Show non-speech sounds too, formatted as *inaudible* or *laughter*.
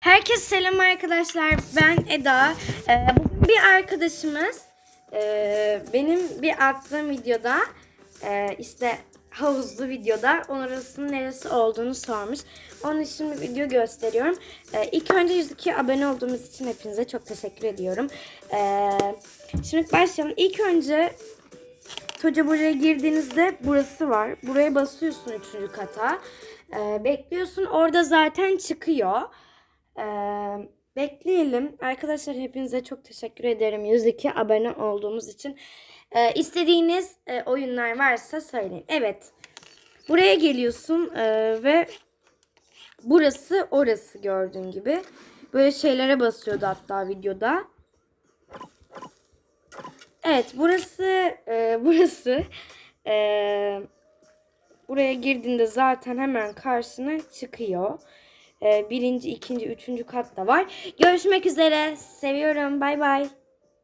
Herkese selam arkadaşlar. Ben Eda. Ee, bugün bir arkadaşımız e, benim bir attığım videoda e, işte havuzlu videoda orasının neresi olduğunu sormuş. Onun için bir video gösteriyorum. Ee, ilk önce 102 abone olduğumuz için hepinize çok teşekkür ediyorum. Ee, şimdi başlayalım. İlk önce Toca buraya girdiğinizde burası var. Buraya basıyorsun üçüncü kata. Ee, bekliyorsun. Orada zaten çıkıyor. Ee, bekleyelim. Arkadaşlar hepinize çok teşekkür ederim. 102 abone olduğumuz için. Ee, istediğiniz e, oyunlar varsa söyleyin. Evet. Buraya geliyorsun e, ve burası orası gördüğün gibi. Böyle şeylere basıyordu hatta videoda. Evet burası e, *laughs* burası e, buraya girdiğinde zaten hemen karşına çıkıyor. E, birinci, ikinci, üçüncü kat da var. Görüşmek üzere. Seviyorum. Bay bay.